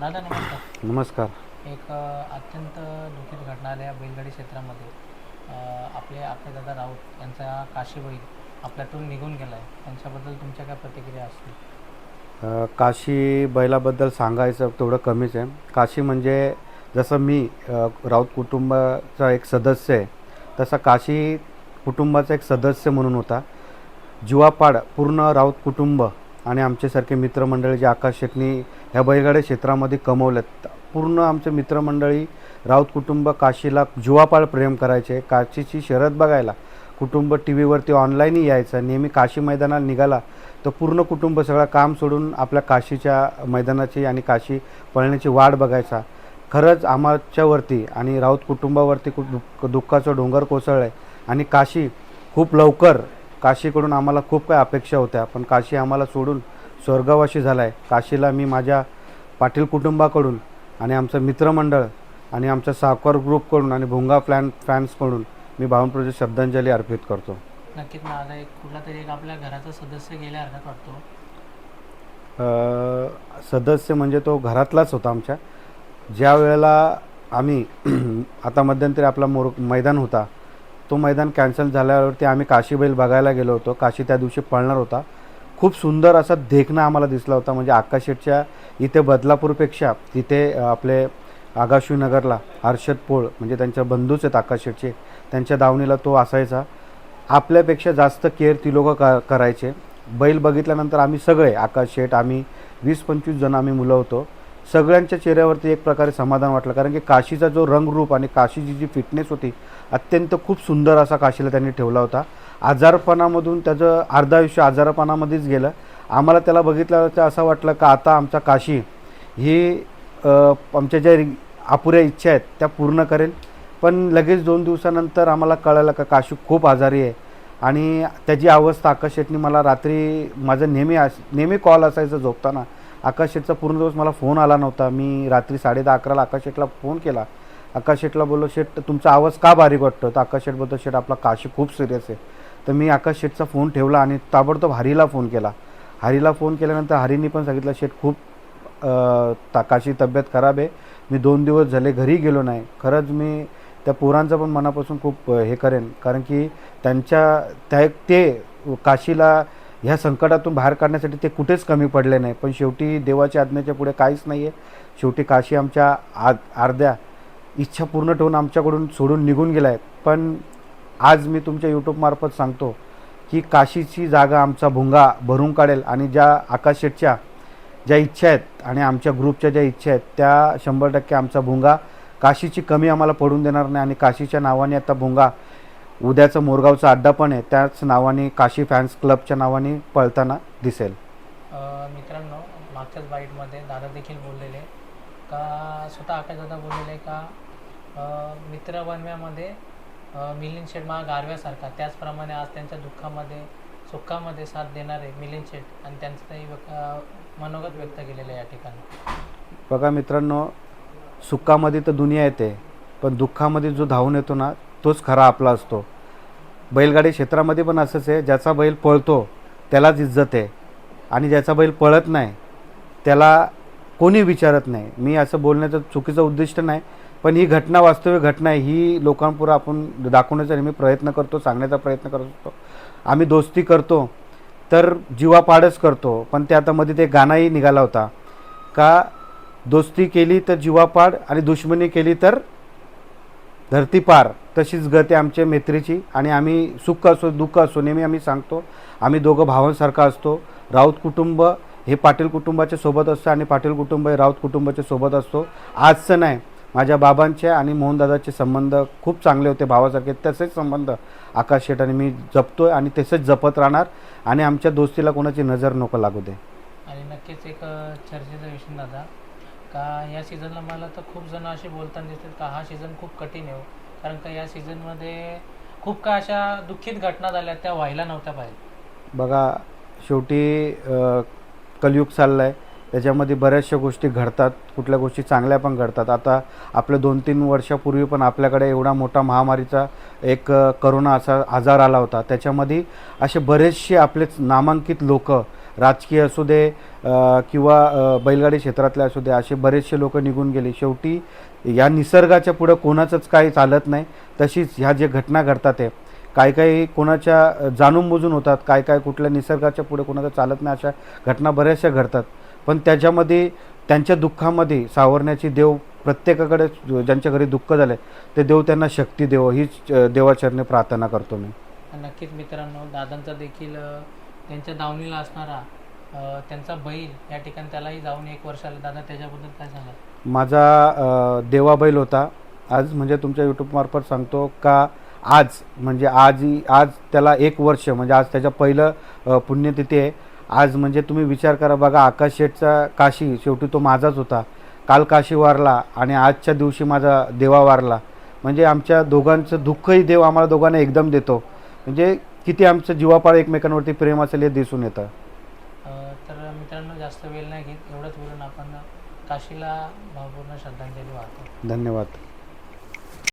दादा नमस्कार. नमस्कार. एक अ, अत्यंत घटना आल्या बैलगाडी क्षेत्रामध्ये. अ, आपले आपले दादा राऊत यांचा काशी बैल आपल्यातून निघून गेला आहे त्यांच्याबद्दल तुमच्या काय प्रतिक्रिया असतील? अ, काशी बैलाबद्दल सांगायचं तेवढं कमीच आहे. काशी म्हणजे जसं मी अ, राऊत कुटुंबाचा एक सदस्य आहे तसा काशी कुटुंबाचा एक सदस्य म्हणून होता. जीवापाड पूर्ण राऊत कुटुंब आणि आमच्यासारखे मित्रमंडळी जे आकाश शेटणी ह्या बैलगाड्या क्षेत्रामध्ये कमवल्यात पूर्ण आमचे मित्रमंडळी राऊत कुटुंब काशीला जुवापाळ प्रेम करायचे. काशीची शरद बघायला कुटुंब टी व्हीवरती ऑनलाईनही यायचं. नेहमी काशी मैदानाला निघाला तर पूर्ण कुटुंब सगळं काम सोडून आपल्या काशीच्या मैदानाची आणि काशी पळण्याची वाट बघायचा. खरंच आमच्यावरती आणि राऊत कुटुंबावरती खूप दुःख दुःखाचं डोंगर कोसळलं आहे आणि काशी खूप लवकर काशीकडून आम्हाला खूप काही अपेक्षा होत्या पण काशी आम्हाला सोडून स्वर्गवासी झाला आहे काशीला मी माझ्या पाटील कुटुंबाकडून आणि आमचं मित्रमंडळ आणि आमच्या सावकार ग्रुपकडून आणि भुंगा फ्लॅन फॅन्सकडून मी भावनपूरची श्रद्धांजली अर्पित करतो. नक्कीच आता एक कुठला तरी एक आपल्या घराचा सदस्य गेल्यासारखा वाटतो. सदस्य म्हणजे तो घरातलाच होता आमच्या. ज्या वेळेला आम्ही आता मध्यंतरी आपला मोर मैदान होता तो मैदान कॅन्सल झाल्यावरती आम्ही काशी बैल बघायला गेलो होतो. काशी त्या दिवशी पळणार होता. खूप सुंदर असा देखणा आम्हाला दिसला होता. म्हणजे आकाशेटच्या इथे बदलापूरपेक्षा तिथे आपले आगाशिवनगरला हर्षद पोळ म्हणजे त्यांच्या बंधूच आहेत आकाशेटचे त्यांच्या दावणीला तो असायचा. आपल्यापेक्षा जास्त केअर ती लोकं क करायचे. बैल बघितल्यानंतर आम्ही सगळे आकाश शेठ आम्ही वीस पंचवीस जण आम्ही मुलं होतो. सगळ्यांच्या चेहऱ्यावरती एक प्रकारे समाधान वाटलं. कारण की काशीचा जो रंगरूप आणि काशीची जी फिटनेस होती अत्यंत खूप सुंदर असा काशीला त्यांनी ठेवला होता. आजारपणामधून त्याचं अर्ध आयुष्य आजारपणामध्येच गेलं. आम्हाला त्याला बघितल्यावर असं वाटलं का आता आमचा काशी ही आमच्या ज्या अपुऱ्या इच्छा आहेत त्या पूर्ण करेल. पण लगेच दोन दिवसानंतर आम्हाला कळलं का काशी खूप आजारी आहे. आणि त्याची अवस्था आकाश शेटनी मला रात्री माझं नेहमी अस नेहमी कॉल असायचा झोपताना. आकाश शेठचा पूर्ण दिवस मला फोन आला नव्हता. मी रात्री साडे दहा अकराला आकाश शेठला फोन केला. आकाश शेठला बोललो शेठ तुमचा आवाज का बारीक वाटतो तर आकाश शेठ बोलतो शेठ आपला काशी खूप सिरियस आहे. तर मी आकाश शेठचा फोन ठेवला आणि ताबडतोब हरीला फोन केला. हरीला फोन केल्यानंतर हरीने पण सांगितलं शेठ खूप ताकाशी तब्येत खराब आहे. मी दोन दिवस झाले घरी गेलो नाही. खरंच मी त्या पोरांचं पण मनापासून खूप हे करेन. कारण की त्यांच्या त्या ते काशीला ह्या संकटातून बाहेर काढण्यासाठी ते कुठेच कमी पडले नाही. पण शेवटी देवाच्या आज्ञेच्या पुढे काहीच नाही आहे शेवटी काशी आमच्या आ अर्ध्या इच्छा पूर्ण ठेवून आमच्याकडून सोडून निघून गेला आहे. पण आज मी तुमच्या यूट्यूबमार्फत सांगतो की काशीची जागा आमचा भुंगा भरून काढेल आणि ज्या आकाश शेटच्या ज्या इच्छा आहेत आणि आमच्या ग्रुपच्या ज्या इच्छा आहेत त्या शंभर टक्के आमचा भुंगा काशीची कमी आम्हाला पडून देणार नाही आणि काशीच्या नावाने आता भुंगा उद्याचं मोरगावचा अड्डा पण आहे. त्याच नावाने काशी फॅन्स क्लबच्या नावाने पळताना दिसेल. मित्रांनो मागच्याच बाईटमध्ये दादा देखील बोललेले का स्वतः आकाश दादा बोललेले का? मित्र बनव्यामध्ये मिलिंद शेठ मा गारव्यासारखा त्याचप्रमाणे आज त्यांच्या दुःखामध्ये सुखामध्ये साथ देणारे मिलिंद शेठ आणि अ, मनोगत व्यक्त केलेलं आहे या ठिकाणी. बघा मित्रांनो सुखामध्ये तर दुनिया येते पण दुःखामध्ये जो धावून येतो ना तोच खरा आपला असतो. बैलगाडी क्षेत्रामध्ये पण असंच आहे ज्याचा बैल पळतो त्यालाच इज्जत आहे. आणि ज्याचा बैल पळत नाही त्याला कोणी विचारत नाही. मी असं बोलण्याचं चुकीचं उद्दिष्ट नाही पण ही घटना वास्तविक घटना आहे. ही लोकांपुढं आपण दाखवण्याचा नेहमी प्रयत्न करतो सांगण्याचा प्रयत्न करत. असतो आम्ही दोस्ती करतो तर जीवापाडच करतो. पण ते आता मध्ये ते गाणाही निघाला होता. का दोस्ती केली तर जीवापाड आणि दुश्मनी केली तर धरती पार तशीच गती आमच्या मैत्रीची आणि आम्ही सुख असो दुःख असो नेहमी आम्ही सांगतो. आम्ही दोघं भावांसारखा असतो. राऊत कुटुंब हे पाटील कुटुंबाच्या सोबत असतं आणि पाटील कुटुंब हे राऊत कुटुंबाच्या सोबत असतो. आजचं नाही माझ्या बाबांचे आणि मोहनदादाचे संबंध खूप चांगले होते भावासारखे. तसेच संबंध आकाश शेठ आणि मी जपतोय आणि तसेच जपत राहणार आणि आमच्या दोस्तीला कोणाची नजर नको लागू दे. आणि नक्कीच एक चर्चेचा विषय दादा. का? या सीझनला मला तर खूप जण असे बोलताना दिसतात का हा सीझन खूप कठीण आहे हो. कारण का या सीझनमध्ये खूप काय अशा दुःखित घटना झाल्या त्या व्हायला नव्हत्या पाहिजे बघा शेवटी कलयुग चाललं आहे त्याच्यामध्ये बऱ्याचशा गोष्टी घडतात कुठल्या गोष्टी चांगल्या पण घडतात. आता आपल्या दोन तीन वर्षापूर्वी पण आपल्याकडे एवढा मोठा महामारीचा एक करोना असा आजार आला होता. त्याच्यामध्ये असे बरेचसे आपले नामांकित लोक राजकीय असू दे किंवा बैलगाडी क्षेत्रातले असू दे असे बरेचसे लोक निघून गेले. शेवटी या निसर्गाच्या पुढं कोणाचंच काही चालत नाही. तशीच ह्या जे घटना घडतात आहे काय काही कोणाच्या जाणूनबुजून जाणून बुजून होतात काय काय कुठल्या निसर्गाच्या पुढे कोणाचं चालत नाही अशा घटना बऱ्याचशा घडतात. पण त्याच्यामध्ये त्यांच्या दुःखामध्ये सावरण्याची देव प्रत्येकाकडे ज्यांच्या घरी दुःख झालं ते देव त्यांना शक्ती देव हीच देवाचरणे प्रार्थना करतो मी. नक्कीच मित्रांनो दादांचा देखील त्यांच्या दावणीला असणारा त्यांचा बैल या ठिकाणी त्यालाही जाऊन एक वर्ष आलं. दादा त्याच्याबद्दल काय सांगा माझा देवा बैल होता. आज म्हणजे तुमच्या यूट्यूबमार्फत सांगतो का आज म्हणजे आज आज त्याला एक वर्ष म्हणजे आज त्याच्या पहिलं पुण्यतिथी आहे. आज म्हणजे तुम्ही विचार करा बघा आकाश शेठचा काशी शेवटी तो माझाच होता. काल काशी वारला आणि आजच्या दिवशी माझा देवा वारला. म्हणजे आमच्या दोघांचं दुःखही देव आम्हाला दोघांना एकदम देतो. म्हणजे किती आमचं जीवापाळ एकमेकांवरती प्रेम असेल हे दिसून येतं. तर मित्रांनो जास्त वेळ नाही घेत. एवढंच बोलून आपण काशीला भावपूर्ण श्रद्धांजली वाहतो. धन्यवाद.